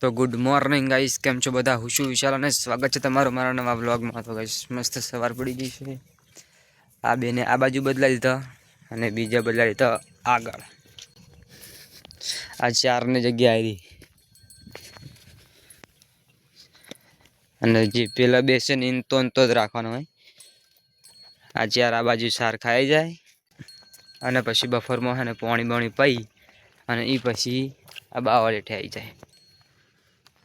તો good morning guys કેમ છો બધા? હું છું વિશાલ અને સ્વાગત છે તમારું મારા નવા વ્લોગમાં તો ગાઈસ મસ્ત સવાર પડી ગઈ છે. આ બેને આ બાજુ બદલાઈ દીધા અને બીજા બદલાઈ દીધા આગળ. આ ચારની જગ્યા આવી. અને જે પેલા બેસે ને ઇન તો તો જ રાખવાનો હોય. આ ચાર આ બાજુ સાર ખાઈ જાય. અને પછી બફરમાં છે ને પાણી બાણી પી અને એ પછી આ બાવળ આવી જાય.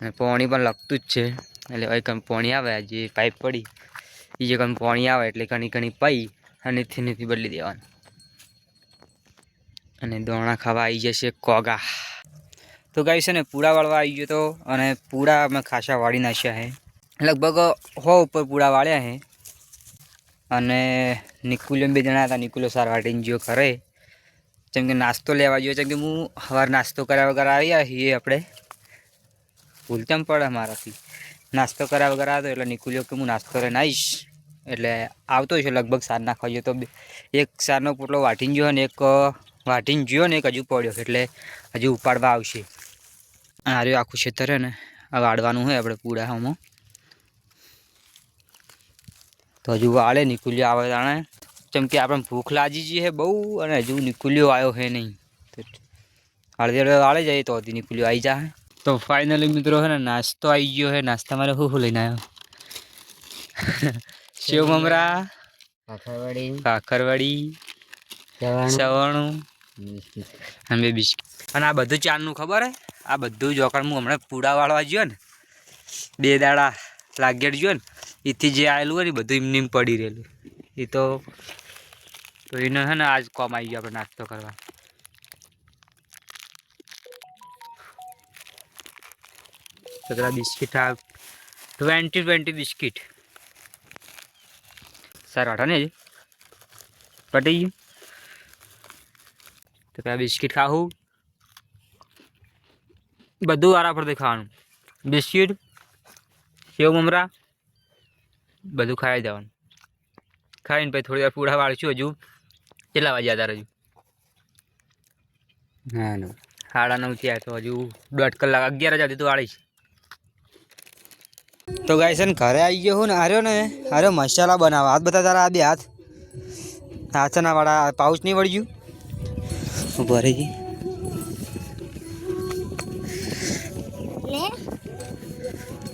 અને પાણી પણ લગતું જ છે. એટલે હવે કંઈ પાણી આવે જે પાઇપ પડી એ જે કંઈ પાણી આવે એટલે ઘણી ઘણી પાઈ અને નીથી બદલી દેવાનું. અને દોણા ખાવા આવી જશે કોગા. તો ગાઈ છે ને પૂરા વાળવા આવી ગયો તો, અને પૂરા અમે ખાસા વાળી નાખ્યા છે લગભગ હો ઉપર પૂરા વાળ્યા છે અને નિકુલ્યો બે જણા હતા, નિકુલો સાર વાટીને જો ઘરે. જેમ કે નાસ્તો લેવા જોઈએ જેમ કે હું સવાર નાસ્તો કર્યા વગર આવ્યા છીએ આપણે. ભૂલચમ પડે મારાથી. નાસ્તો કર્યા વગર આવ્યો એટલે નીકળ્યો કે હું નાસ્તો કરીને આવીશ. એટલે આવતો છે લગભગ સારના ખાઈ તો એક સારનો પોટલો વાટીને જોયો ને એક વાટીને જોયો ને એક હજુ પડ્યો. એટલે હજુ ઉપાડવા આવશે. આ રહ્યું આખું ખેતર છે ને, આ વાળવાનું હોય આપણે પૂરા હમો. તો હજુ વાળે નિકુલ્યો આવે તાણે જેમ કે આપણે ભૂખ લાગી જઈએ બહુ અને હજુ નિકુલ્યો આવ્યો છે નહીં. અડધે વાળે જાય તો હજી નિકુલ્યો આવી જાય તો ફાઇનલી મિત્રો છે ને નાસ્તો આવી ગયો હે નાસ્તા મારે શું શું લઈને આવ્યો સેવ મમરા કાખરવાડી કાખરવાડી સવાણું. અને બે બિસ્કિટ. અને આ બધું ચાલનું ખબર હે? આ બધું જોકણ હું હમણાં પૂડા વાળવા ગયો ને બે દાડા લાગેડ ગયો ને એથી જે આવેલું હોય ને બધું એમને એમ પડી રહેલું. એ તો એનો એને છે ને આજ કોમ આવી ગયો આપણે નાસ્તો કરવા. તો પેલા બિસ્કિટ આ ટ્વેન્ટી ટ્વેન્ટી બિસ્કિટ સર હટા ને હજી પટી ગયું તો પેલા બિસ્કિટ ખાવું બધું વારા ફરતી ખાવાનું બિસ્કિટ સેવ મમરા બધું ખાઈ દેવાનું ખાઈને પછી થોડી વાર પૂડા વાળશું હજુ કેટલા વાગ્યા હતા હજુ ના ના સાડા નવ થયા તો હજુ દોઢ કલાક અગિયાર હજાર તો વાળીશ તો છે ને ઘરે આવી ગયો હું ને આર્યો ને આર્યો મસાલા બનાવવા. હાથ બધા તારા આ બે હાથ. હાથના વાળા પાઉચ નહીં વળ્યું. ઊભો રહી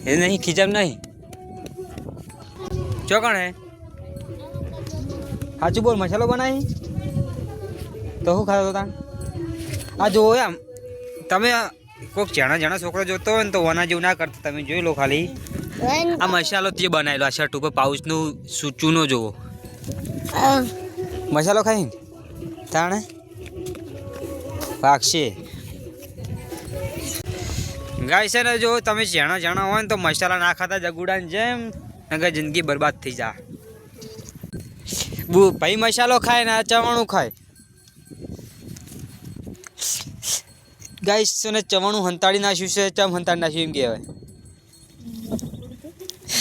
એ નહીં ખીચમ નહીં. ચોકણ હે સાચું બોલ, મસાલો બનાવી? તો શું ખાતો તા આ જુઓ એમ, તમે કોઈક જાણા જાણા છોકરો જોતો હોય ને તો વના જેવું ના કરતા, તમે જોઈ લો ખાલી. આ મસાલો તે બનાવેલો આ શર્ટ ઉપર પાઉચનું સૂચું નો જોવો મસાલો ખાઈ? તાણે? પાકશે ગાય છે ને જો તમે જાણા જાણા હોય ને તો મસાલા ના ખાતા જગુડાની જેમ નગર જિંદગી બરબાદ થઈ જા. બુ ભાઈ મસાલો ખાય ને ચવાણું ખાય. ગાય છે ને ચવાણું હંતાડી નાખ્યું છે ચમ હંતાડી નાખ્યું એમ કહેવાય.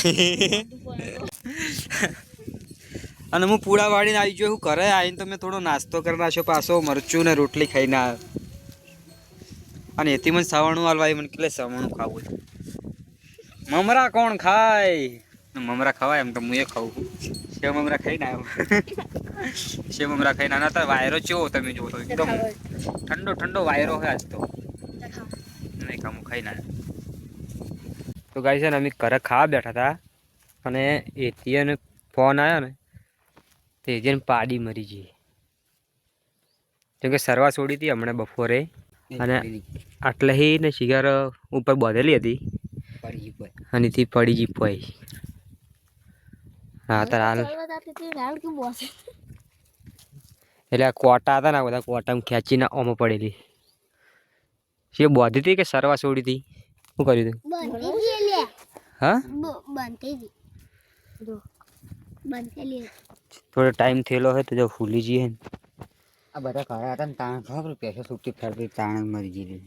અને હું પૂળા વાળીને આવી ગયો હું ઘરે આવીને તો મેં થોડો નાસ્તો કરી નાખ્યો પાછો મરચું ને રોટલી ખાઈને આવ્યો અને એથી મને સવાણું હાલવા મને કેટલે સવાણું ખાવું છે. મમરા કોણ ખાય? મમરા ખવાય એમ તો હું એ ખાઉં સેવ મમરા ખાઈને આવ્યો. સેવ મમરા ખાઈને આના તો વાયરો ચેવો તમે જોવો તો એકદમ ઠંડો ઠંડો વાયરો હોય આજ તો. નહીં ખામું ખાઈને આવ્યો તો ગાઈ છે ને અમે ઘરે ખાવા બેઠા હતા અને એથી અને ફોન આવ્યો ને તે જેને પાડી મરી ગઈ. કેમ કે સરવા છોડી હતી હમણાં બપોરે અને આટલે ને શિગાર ઉપર બાંધેલી હતી. અને તે પડી ગઈ પોઈ. હા તાર હાલ. એટલે આ કોટા હતા ને બધા કોટામાં ખેંચીને ઓમાં પડેલી. શું બાંધી હતી કે સરવા છોડી હતી? શું કર્યું હતું હા? થોડો ટાઈમ થયેલો હોય તો જો ફૂલી જઈએ ને. આ બધા ખરા હતા ને તાણ ખબર છે સુટી ફરતી તાણ મરી ગઈ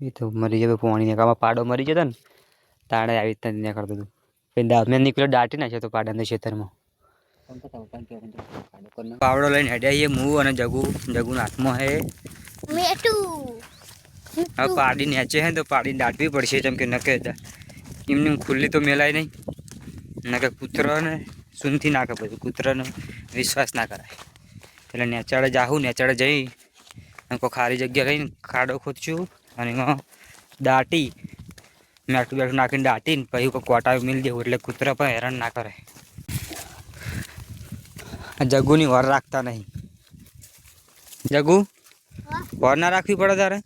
એ તો મરી જાય પાણી આમાં પાડો મરી જતો ને તાણે આવી રીતના નીકળતું હતું. પછી દા મેં નીકળ્યો દાટી નાખ્યો તો પાડાના ખેતરમાં. પાવડો લઈને હેડ્યા મુ હું અને જગુ જગુના હાથમાં હે હવે પાડી નેચે હે તો પાડી દાટવી પડશે જેમ કે નકે એમની ખુલ્લી તો મેલાય નહીં. નકે કૂતરાને સૂનથી નાખે પછી કૂતરાનો વિશ્વાસ ના કરાય. એટલે નેચાડે જાહું નેચાડે જઈ. કોઈ ખારી જગ્યા લઈને ખાડો ખોદશું અને એમાં દાટી મેઠું બેઠું નાખીને દાટીને પછી કોઈ કોટા મિલી દેવું એટલે કૂતરા પણ હેરાન ના કરે. જગુની વર રાખતા નહીં. જગુ વર ના રાખવી પડે તારે?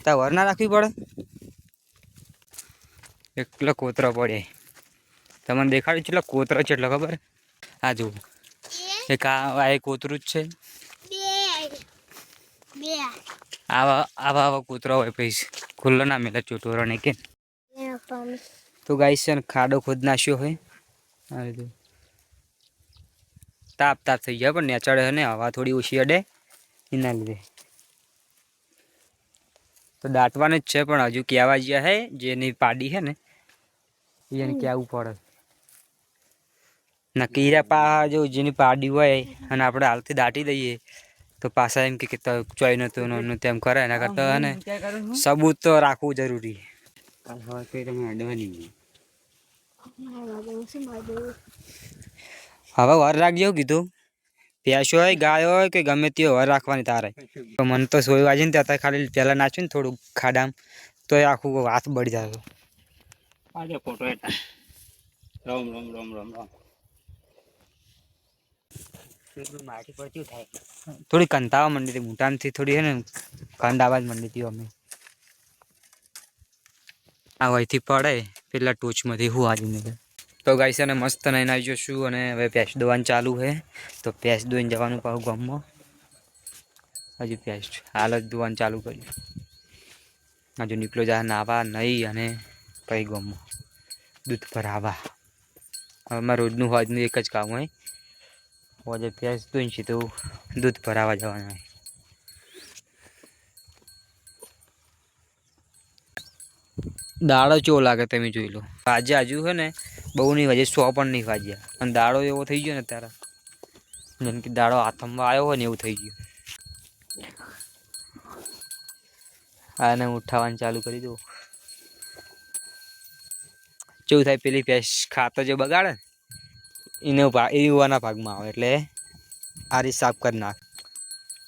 તાર વરના રાખવી પડે? એટલો કોતરો પડે? તમને દેખાડ્યું છે એટલે કોતરો છે એટલે ખબર? આ જુઓ. એક આ આ એક કોતરું જ છે. આવા આવા આવા કૂતરા હોય પછી ખુલ્લો ના મેલે ચોટોરોને કે. તો ગાઈસ છે ને ખાડો ખોદ નાખ્યો હોય આ તાપ તાપ થઈ જાય પણ નેચાડે છે ને હવા થોડી ઓછી અડે. એના લીધે. તો દાટવાનું જ છે પણ હજુ કહેવા જ્યાં હે? જેની પાડી છે ને એને કહેવું પડે? ના કીરા પા જો જેની પાડી હોય અને આપણે હાલથી દાટી દઈએ તો પાછા એમ કે ચોઈ નતું ને તેમ કરે એના કરતા હે? ને સબૂત તો રાખવું જરૂરી. હવે વર રાખજો કીધું. ભેંસ હોય ગાય હોય કે ગમે તે હોય, રાખવાની તારે. તો મને તો સોય વાજી ને ત્યાં ખાલી પહેલાં નાખ્યું ને થોડું ખાડામ તો એ આખું હાથ બળી જાય. આજે ફોટો રામ રામ રામ રામ રામ. પડતી થાય? થોડી કંતાવા માંડી હતી મોટામાંથી થોડી છે ને ખંડ આવા જ માંડી હતી અમે. આ વહીથી પડે પેલા ટોચમાંથી હું આવી ને તો ગાઈ છે અને મસ્ત નહીં આવી જશું અને હવે પેસ્ટ દોવાનું ચાલુ છે. તો પેસ્ટ દોઈને જવાનું પાછું ગામમાં. હજુ પેસ્ટ હાલ જ દોવાનું ચાલુ કર્યું. હજુ નીકળો જા, નાવા નહીં અને પછી ગામમાં. દૂધ ભરાવા. હવે મારે રોજનું હોજનું એક જ કામ હોય. હોજે પેસ્ટ દોઈને સીધું દૂધ ભરાવા જવાનું હોય. દાડો કેવો લાગે તમે જોઈ લો. આજે આજુ છે ને, બહુ નહીં વાજે સો પણ નહીં વાજ્યા અને દાડો એવો થઈ ગયો ને ત્યારે જેમ કે દાડો હાથમાં આવ્યો હોય ને એવું થઈ ગયું. આને ઉઠાવવાનું ચાલુ કરી દો કેવું થાય પેલી ભેંસ ખાતર જે બગાડે એને એ યુવાના ભાગમાં આવે એટલે આ રીત સાફ કરી નાખ.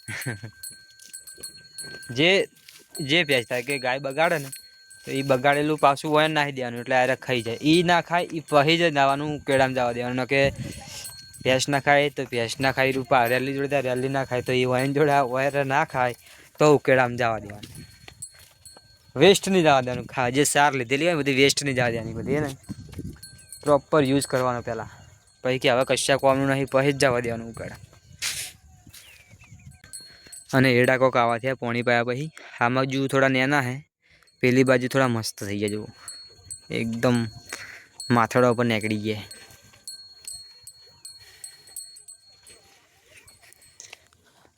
જે જે ભેંસ થાય કે ગાય બગાડે ને તો એ બગાડેલું પાછું હોય નાખી દેવાનું, એટલે આરે ખાઈ જાય. એ ના ખાય એ પહી જ દાવાનું કેળામાં જવા દેવાનું. ન કે ભેંસ ના ખાય તો ભેંસ ના ખાય, રૂપા રેલી જોડે રેલી ના ખાય તો એ વાયન જોડે વાયર ના ખાય તો ઉકેડામાં જવા દેવાનું. વેસ્ટ નહીં જવા દેવાનું, ખા, જે સાર લીધેલી હોય બધી વેસ્ટ નહીં જવા દેવાની, બધી ને? પ્રોપર યુઝ કરવાનો પહેલાં પછી કે હવે કશા કોમનું નહીં, પછી જ જવા દેવાનું ઉકેડા અને એડા કોક આવા થયા, પોણી પાયા પછી. આમાં જુ થોડા નેના હે. પેલી બાજુ થોડા મસ્ત થઈ ગયા જુઓ એકદમ માથડા ઉપર નીકળી ગયા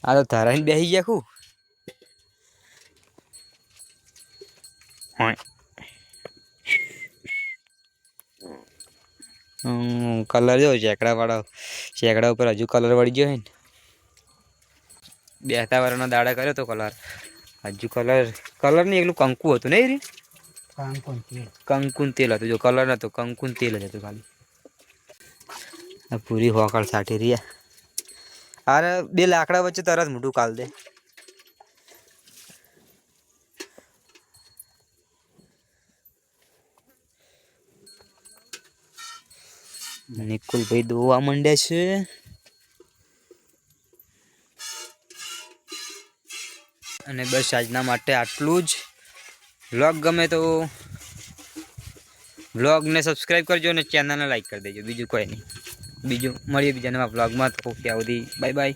આ તો ધરાઈને બેસી ગયા ખું કલર જો ચેકડા વાળો ચેકડા ઉપર હજુ કલર વળી ગયો હે ને બેસતા વાળાનો દાડા કર્યો તો કલર હજુ કલર કલર ને એકલું કંકુ હતું નહીં રે? કંકુન તેલ. કંકુન તેલ હતું જો કલર નતો કંકુન તેલ જ હતું ખાલી. આ પૂરી હોકળ સાટી રહ્યા અરે બે લાકડા વચ્ચે તરત મોઢું કાલ દે. નિકુલભાઈ દોવા માંડ્યા છે. અને બસ આજના માટે આટલું જ. વ્લોગ ગમે તો વ્લોગને સબસ્ક્રાઈબ કરજો અને ચેનલને લાઈક કરી દેજો. બીજું કોઈ નહીં. બીજું મળીએ બીજા નવા વ્લોગમાં. તો ત્યાં સુધી બાય બાય